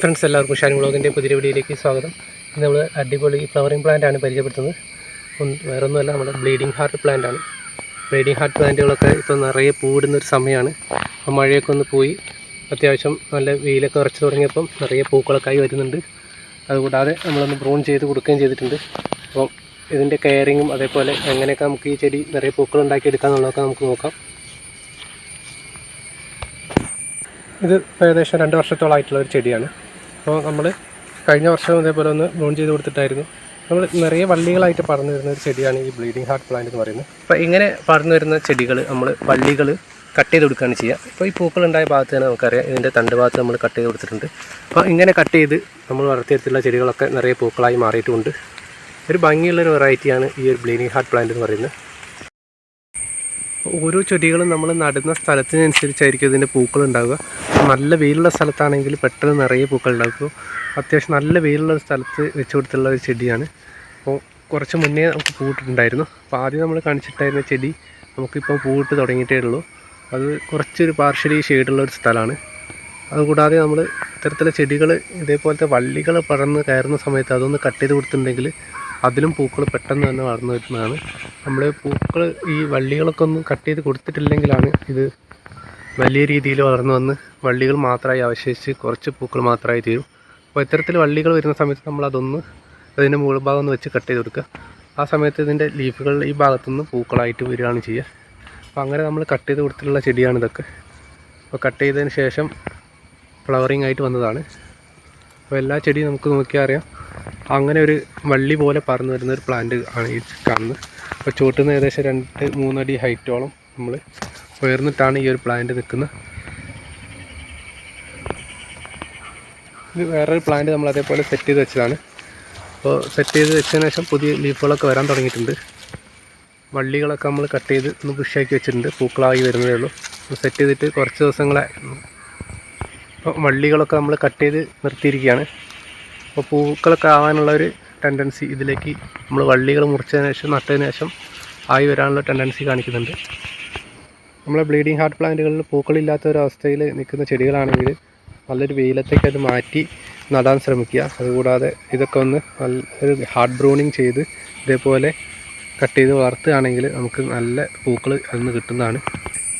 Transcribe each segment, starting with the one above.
Friends എല്ലാവർക്കും ഷാൻ ബ്ലോഗിന്റെ പുതിയ വീഡിയോയിലേക്ക് സ്വാഗതം. ഇന്ന് നമ്മൾ അടിപൊളി ഫ്ലവറിംഗ് പ്ലാന്റ് ആണ് പരിചയപ്പെടുത്തുന്നത്. വേറൊന്നുമല്ല നമ്മുടെ ബ്ലീഡിംഗ് ഹാർട്ട് പ്ലാന്റ് ആണ്. ബ്ലീഡിംഗ് ഹാർട്ട് പ്ലാന്റുകളൊക്കെ ഇപ്പോൾ നിറയെ പൂവിടുന്ന ഒരു സമയമാണ് അപ്പോൾ മഴയൊക്കെ ഒന്ന് പോയി. അത്യാവശ്യം നല്ല വെയിലൊക്കെ ഉറച്ചു തുടങ്ങിയപ്പം നിറയെ പൂക്കളൊക്കെ ആയി വരുന്നുണ്ട്. അതുകൂടാതെ നമ്മളൊന്ന് ബ്രൂൺ ചെയ്ത് കൊടുക്കുകയും ചെയ്തിട്ടുണ്ട്. അപ്പം ഇതിന്റെ കെയറിങ്ങും അതേപോലെ എങ്ങനെയൊക്കെ നമുക്ക് ഈ ചെടി നിറയെ പൂക്കൾ ഉണ്ടാക്കിയെടുക്കാം എന്നുള്ളതൊക്കെ നമുക്ക് നോക്കാം. ഇത് ഏകദേശം രണ്ട് വർഷത്തോളമായിട്ടുള്ള ഒരു ചെടിയാണ്. അപ്പോൾ നമ്മൾ കഴിഞ്ഞ വർഷം ഇതേപോലെ ഒന്ന് ലോൺ ചെയ്ത് കൊടുത്തിട്ടായിരുന്നു. നമ്മൾ നിറയെ വള്ളികളായിട്ട് പടർന്നു വരുന്ന ഒരു ചെടിയാണ് ഈ ബ്ലീഡിങ് ഹാർട്ട് പ്ലാന്റ് എന്ന് പറയുന്നത്. അപ്പോൾ ഇങ്ങനെ പടർന്നു വരുന്ന ചെടികൾ നമ്മൾ വള്ളികൾ കട്ട് ചെയ്ത് കൊടുക്കുകയാണ് ചെയ്യുക. അപ്പോൾ ഈ പൂക്കളുണ്ടായ ഭാഗത്ത് തന്നെ നമുക്കറിയാം ഇതിന്റെ തണ്ട് ഭാഗത്ത് നമ്മൾ കട്ട് ചെയ്ത് കൊടുത്തിട്ടുണ്ട്. അപ്പോൾ ഇങ്ങനെ കട്ട് ചെയ്ത് നമ്മൾ വളർത്തിയെടുത്തുള്ള ചെടികളൊക്കെ നിറയെ പൂക്കളായി മാറിയിട്ടുമുണ്ട് ഒരു ഭംഗിയുള്ളൊരു വെറൈറ്റിയാണ് ഈ ഒരു ബ്ലീഡിങ് ഹാർട്ട് പ്ലാന്റ് എന്ന് പറയുന്നത്. ഓരോ ചെടികളും നമ്മൾ നടുന്ന സ്ഥലത്തിനനുസരിച്ചായിരിക്കും ഇതിന്റെ പൂക്കൾ ഉണ്ടാവുക. നല്ല വെയിലുള്ള സ്ഥലത്താണെങ്കിൽ പെട്ടെന്ന് നിറയെ പൂക്കൾ ഉണ്ടാക്കും അത്യാവശ്യം നല്ല വെയിലുള്ള സ്ഥലത്ത് വെച്ച് കൊടുത്തുള്ള ഒരു ചെടിയാണ്. അപ്പോൾ കുറച്ച് മുന്നേ നമുക്ക് പൂട്ടിട്ടുണ്ടായിരുന്നു അപ്പോൾ ആദ്യം നമ്മൾ കാണിച്ചിട്ടായിരുന്ന ചെടി നമുക്കിപ്പോൾ പൂവിട്ട് തുടങ്ങിയിട്ടേ ഉള്ളൂ. അത് കുറച്ചൊരു പാർഷ്യലി ഷെയ്ഡുള്ള ഒരു സ്ഥലമാണ്. അതുകൂടാതെ നമ്മൾ ഇത്തരത്തിലെ ചെടികൾ ഇതേപോലത്തെ വള്ളികൾ പടർന്ന് കയറുന്ന സമയത്ത് അതൊന്ന് കട്ട് ചെയ്ത് കൊടുത്തിട്ടുണ്ടെങ്കിൽ അതിലും പൂക്കൾ പെട്ടെന്ന് തന്നെ വളർന്നു വരുന്നതാണ്. നമ്മൾ പൂക്കൾ ഈ വള്ളികളൊക്കെ ഒന്ന് കട്ട് ചെയ്ത് കൊടുത്തിട്ടില്ലെങ്കിലാണ് ഇത് വലിയ രീതിയിൽ വളർന്നു വന്ന് വള്ളികൾ മാത്രമായി അവശേഷിച്ച് കുറച്ച് പൂക്കൾ മാത്രമായി തീരും. അപ്പോൾ ഇത്തരത്തിൽ വള്ളികൾ വരുന്ന സമയത്ത് നമ്മൾ അതൊന്ന് അതിന്റെ മുകൾ ഭാഗം ഒന്ന് വെച്ച് കട്ട് ചെയ്ത് കൊടുക്കുക. ആ സമയത്ത് ഇതിന്റെ ലീഫുകൾ ഈ ഭാഗത്തുനിന്ന് പൂക്കളായിട്ട് വരികയാണ് ചെയ്യുക. അപ്പോൾ അങ്ങനെ നമ്മൾ കട്ട് ചെയ്ത് കൊടുത്തിട്ടുള്ള ചെടിയാണ് ഇതൊക്കെ. അപ്പോൾ കട്ട് ചെയ്തതിന് ശേഷം ഫ്ലവറിങ് ആയിട്ട് വന്നതാണ്. അപ്പോൾ എല്ലാ ചെടിയും നമുക്ക് നോക്കിയാൽ അറിയാം. അങ്ങനെ ഒരു വള്ളി പോലെ പറന്നു വരുന്ന ഒരു പ്ലാന്റ് ആണ് ഈ കാണുന്നത്. അപ്പോൾ ചുവട്ടിൽ നിന്ന് ഏകദേശം രണ്ട് മൂന്നടി ഹൈറ്റോളം നമ്മൾ ഉയർന്നിട്ടാണ് ഈ ഒരു പ്ലാന്റ് നിൽക്കുന്നത്. ഇത് വേറൊരു പ്ലാന്റ് നമ്മൾ അതേപോലെ സെറ്റ് ചെയ്ത് വെച്ചതാണ്. അപ്പോൾ സെറ്റ് ചെയ്ത് വെച്ചതിന് ശേഷം പുതിയ ലീഫുകളൊക്കെ വരാൻ തുടങ്ങിയിട്ടുണ്ട്. വള്ളികളൊക്കെ നമ്മൾ കട്ട് ചെയ്ത് ഒന്ന് പുഷാക്കി വെച്ചിട്ടുണ്ട്. പൂക്കളായി വരുന്നതേ ഉള്ളൂ. സെറ്റ് ചെയ്തിട്ട് കുറച്ച് ദിവസങ്ങളെ അപ്പോൾ വള്ളികളൊക്കെ നമ്മൾ കട്ട് ചെയ്ത് നിർത്തിയിരിക്കുകയാണ്. അപ്പോൾ പൂക്കളൊക്കെ ആവാനുള്ള ഒരു ടെൻഡൻസി ഇതിലേക്ക് നമ്മൾ വള്ളികൾ മുറിച്ചതിന് ശേഷം നട്ടതിന് ശേഷം ആയി വരാനുള്ള ടെൻഡൻസി കാണിക്കുന്നുണ്ട്. നമ്മളെ ബ്ലീഡിങ് ഹാർട്ട് പ്ലാന്റുകളിൽ പൂക്കളില്ലാത്ത ഒരവസ്ഥയിൽ നിൽക്കുന്ന ചെടികളാണെങ്കിൽ നല്ലൊരു വെയിലത്തേക്ക് അത് മാറ്റി നടാൻ ശ്രമിക്കുക. അതുകൂടാതെ ഇതൊക്കെ ഒന്ന് നല്ല ഒരു ഹാർഡ് ബ്രൂണിങ് ചെയ്ത് ഇതേപോലെ കട്ട് ചെയ്ത് വളർത്തുകയാണെങ്കിൽ നമുക്ക് നല്ല പൂക്കൾ അതിൽ നിന്ന് കിട്ടുന്നതാണ്.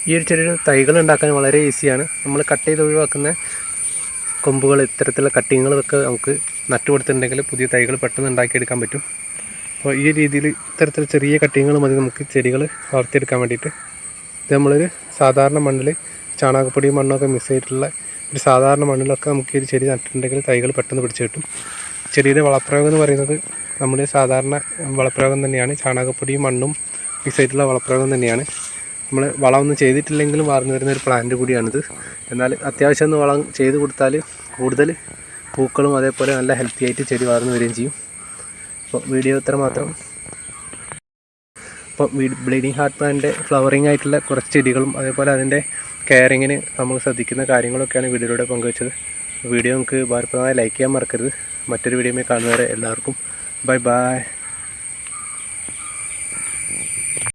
ഈ ഒരു ചെടിയുടെ തൈകൾ ഉണ്ടാക്കാൻ വളരെ ഈസിയാണ് നമ്മൾ കട്ട് ചെയ്ത് ഒഴിവാക്കുന്ന കൊമ്പുകൾ ഇത്തരത്തിലുള്ള കട്ടിങ്ങുകളൊക്കെ നമുക്ക് നട്ടു കൊടുത്തിട്ടുണ്ടെങ്കിൽ പുതിയ തൈകൾ പെട്ടെന്ന് ഉണ്ടാക്കിയെടുക്കാൻ പറ്റും. അപ്പോൾ ഈ രീതിയിൽ ഇത്തരത്തിൽ ചെറിയ കട്ടിങ്ങുകൾ മതി നമുക്ക് ചെടികൾ വളർത്തിയെടുക്കാൻ വേണ്ടിയിട്ട്. ഇത് നമ്മളൊരു സാധാരണ മണ്ണിൽ ചാണകപ്പൊടിയും മണ്ണൊക്കെ മിക്സ് ചെയ്തിട്ടുള്ള ഒരു സാധാരണ മണ്ണിലൊക്കെ നമുക്ക് ഒരു ചെടി നട്ടിട്ടുണ്ടെങ്കിൽ തൈകൾ പെട്ടെന്ന് പിടിച്ചു കിട്ടും. ചെടിയുടെ വളപ്രയോഗം എന്ന് പറയുന്നത് നമ്മുടെ സാധാരണ വളപ്രയോഗം തന്നെയാണ്. ചാണകപ്പൊടിയും മണ്ണും മിക്സ് ആയിട്ടുള്ള വളപ്രയോഗം തന്നെയാണ്. നമ്മൾ വളമൊന്നും ചെയ്തിട്ടില്ലെങ്കിലും വളർന്നു വരുന്ന ഒരു പ്ലാന്റ് കൂടിയാണിത്. എന്നാൽ അത്യാവശ്യം ഒന്ന് വളം ചെയ്ത് കൊടുത്താൽ കൂടുതൽ പൂക്കളും അതേപോലെ നല്ല ഹെൽത്തി ആയിട്ട് ചെടി വളർന്നു വരികയും ചെയ്യും. അപ്പോൾ വീഡിയോ ഇത്ര മാത്രം. അപ്പോൾ ബ്ലീഡിങ് ഹാർട്ട് പ്ലാന്റിന്റെ ഫ്ലവറിങ് ആയിട്ടുള്ള കുറച്ച് ചെടികളും അതേപോലെ അതിന്റെ കെയറിങ്ങിന് നമ്മൾ ശ്രദ്ധിക്കുന്ന കാര്യങ്ങളൊക്കെയാണ് വീഡിയോയിലൂടെ പങ്കുവച്ചത്. വീഡിയോ നമുക്ക് ഭാരപ്രദമായി ലൈക്ക് ചെയ്യാൻ മറക്കരുത്. മറ്റൊരു വീഡിയോയിൽ കാണുന്നവരെ എല്ലാവർക്കും ബൈ ബൈ